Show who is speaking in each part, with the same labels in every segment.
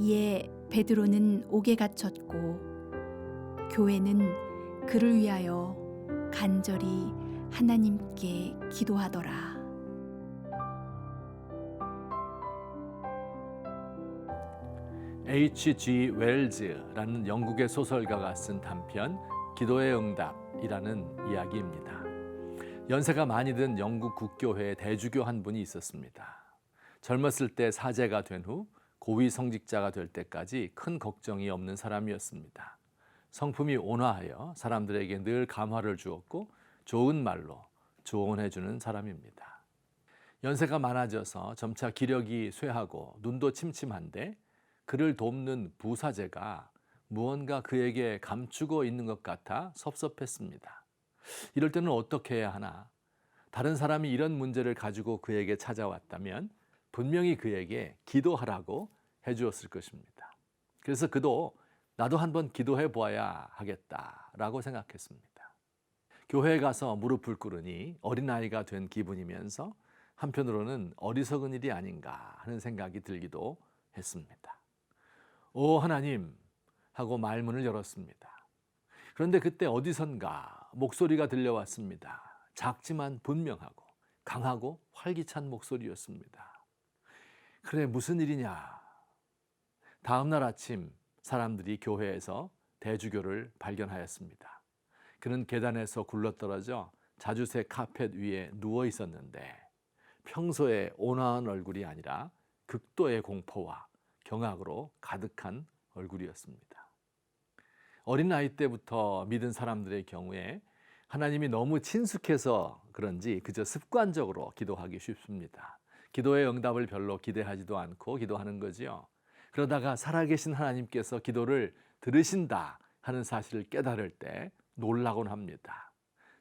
Speaker 1: 이에 베드로는 옥에 갇혔고 교회는 그를 위하여 간절히 하나님께 기도하더라.
Speaker 2: H.G. 웰즈라는 영국의 소설가가 쓴 단편 기도의 응답이라는 이야기입니다. 연세가 많이 든 영국 국교회의 대주교 한 분이 있었습니다. 젊었을 때 사제가 된 후 고위 성직자가 될 때까지 큰 걱정이 없는 사람이었습니다. 성품이 온화하여 사람들에게 늘 감화를 주었고 좋은 말로 조언해 주는 사람입니다. 연세가 많아져서 점차 기력이 쇠하고 눈도 침침한데 그를 돕는 부사제가 무언가 그에게 감추고 있는 것 같아 섭섭했습니다. 이럴 때는 어떻게 해야 하나? 다른 사람이 이런 문제를 가지고 그에게 찾아왔다면 분명히 그에게 기도하라고 해 주었을 것입니다. 그래서 그도 나도 한번 기도해 보아야 하겠다라고 생각했습니다. 교회에 가서 무릎을 꿇으니 어린아이가 된 기분이면서 한편으로는 어리석은 일이 아닌가 하는 생각이 들기도 했습니다. 오 하나님 하고 말문을 열었습니다. 그런데 그때 어디선가 목소리가 들려왔습니다. 작지만 분명하고 강하고 활기찬 목소리였습니다. 그래 무슨 일이냐? 다음 날 아침 사람들이 교회에서 대주교를 발견하였습니다. 그는 계단에서 굴러떨어져 자주색 카펫 위에 누워 있었는데 평소에 온화한 얼굴이 아니라 극도의 공포와 경악으로 가득한 얼굴이었습니다. 어린 나이 때부터 믿은 사람들의 경우에 하나님이 너무 친숙해서 그런지 그저 습관적으로 기도하기 쉽습니다. 기도의 응답을 별로 기대하지도 않고 기도하는 거지요. 그러다가 살아계신 하나님께서 기도를 들으신다 하는 사실을 깨달을 때 놀라곤 합니다.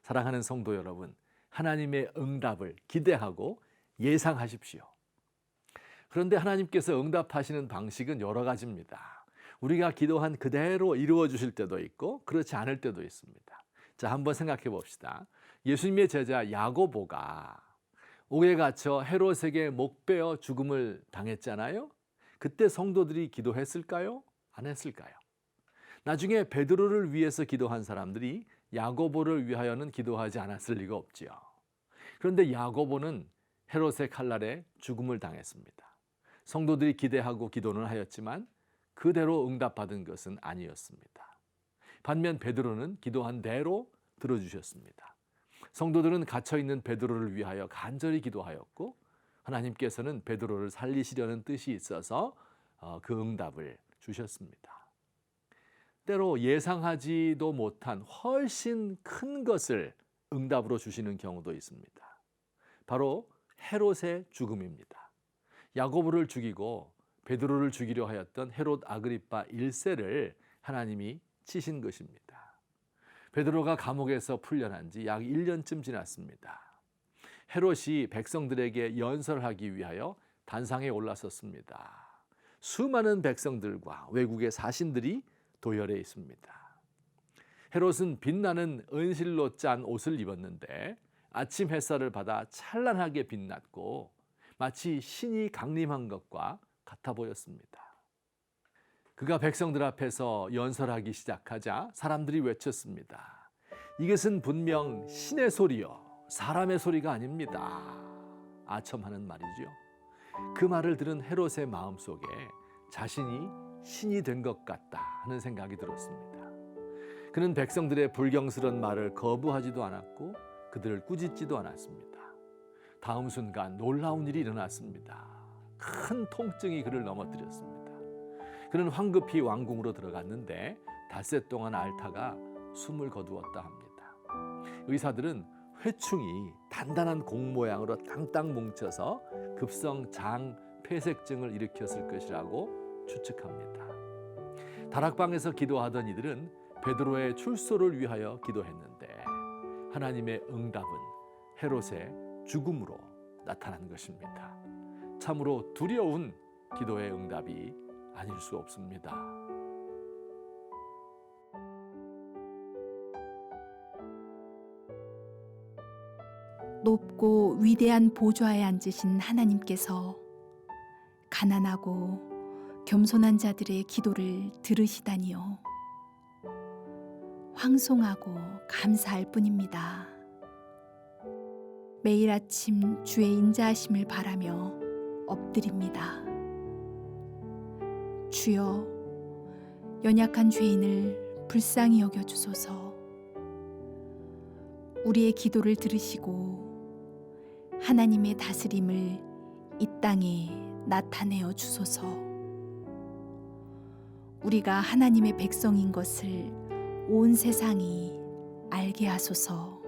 Speaker 2: 사랑하는 성도 여러분, 하나님의 응답을 기대하고 예상하십시오. 그런데 하나님께서 응답하시는 방식은 여러 가지입니다. 우리가 기도한 그대로 이루어 주실 때도 있고 그렇지 않을 때도 있습니다. 자, 한번 생각해 봅시다. 예수님의 제자 야고보가 옥에 갇혀 헤롯에게 목 베어 죽음을 당했잖아요. 그때 성도들이 기도했을까요? 안 했을까요? 나중에 베드로를 위해서 기도한 사람들이 야고보를 위하여는 기도하지 않았을 리가 없지요. 그런데 야고보는 헤롯의 칼날에 죽음을 당했습니다. 성도들이 기대하고 기도는 하였지만 그대로 응답받은 것은 아니었습니다. 반면 베드로는 기도한 대로 들어주셨습니다. 성도들은 갇혀 있는 베드로를 위하여 간절히 기도하였고 하나님께서는 베드로를 살리시려는 뜻이 있어서 어, 그 응답을 주셨습니다. 때로 예상하지도 못한 훨씬 큰 것을 응답으로 주시는 경우도 있습니다. 바로 헤롯의 죽음입니다. 야고보를 죽이고 베드로를 죽이려 하였던 헤롯 아그리파 1세를 하나님이 치신 것입니다. 베드로가 감옥에서 풀려난 지 약 1년쯤 지났습니다. 헤롯이 백성들에게 연설하기 위하여 단상에 올라섰습니다. 수많은 백성들과 외국의 사신들이 도열해 있습니다. 헤롯은 빛나는 은실로 짠 옷을 입었는데 아침 햇살을 받아 찬란하게 빛났고 마치 신이 강림한 것과 같아 보였습니다. 그가 백성들 앞에서 연설하기 시작하자 사람들이 외쳤습니다. 이것은 분명 신의 소리요. 사람의 소리가 아닙니다. 아첨하는 말이죠. 그 말을 들은 헤롯의 마음 속에 자신이 신이 된 것 같다 하는 생각이 들었습니다. 그는 백성들의 불경스러운 말을 거부하지도 않았고 그들을 꾸짖지도 않았습니다. 다음 순간 놀라운 일이 일어났습니다. 큰 통증이 그를 넘어뜨렸습니다. 그는 황급히 왕궁으로 들어갔는데 닷새 동안 앓다가 숨을 거두었다 합니다. 의사들은 회충이 단단한 공 모양으로 땅땅 뭉쳐서 급성 장 폐색증을 일으켰을 것이라고 추측합니다. 다락방에서 기도하던 이들은 베드로의 출소를 위하여 기도했는데 하나님의 응답은 헤롯의 죽음으로 나타난 것입니다. 참으로 두려운 기도의 응답이 아닐 수 없습니다.
Speaker 1: 높고 위대한 보좌에 앉으신 하나님께서 가난하고 겸손한 자들의 기도를 들으시다니요. 황송하고 감사할 뿐입니다. 매일 아침 주의 인자하심을 바라며 엎드립니다. 주여, 연약한 죄인을 불쌍히 여겨 주소서. 우리의 기도를 들으시고 하나님의 다스림을 이 땅에 나타내어 주소서. 우리가 하나님의 백성인 것을 온 세상이 알게 하소서.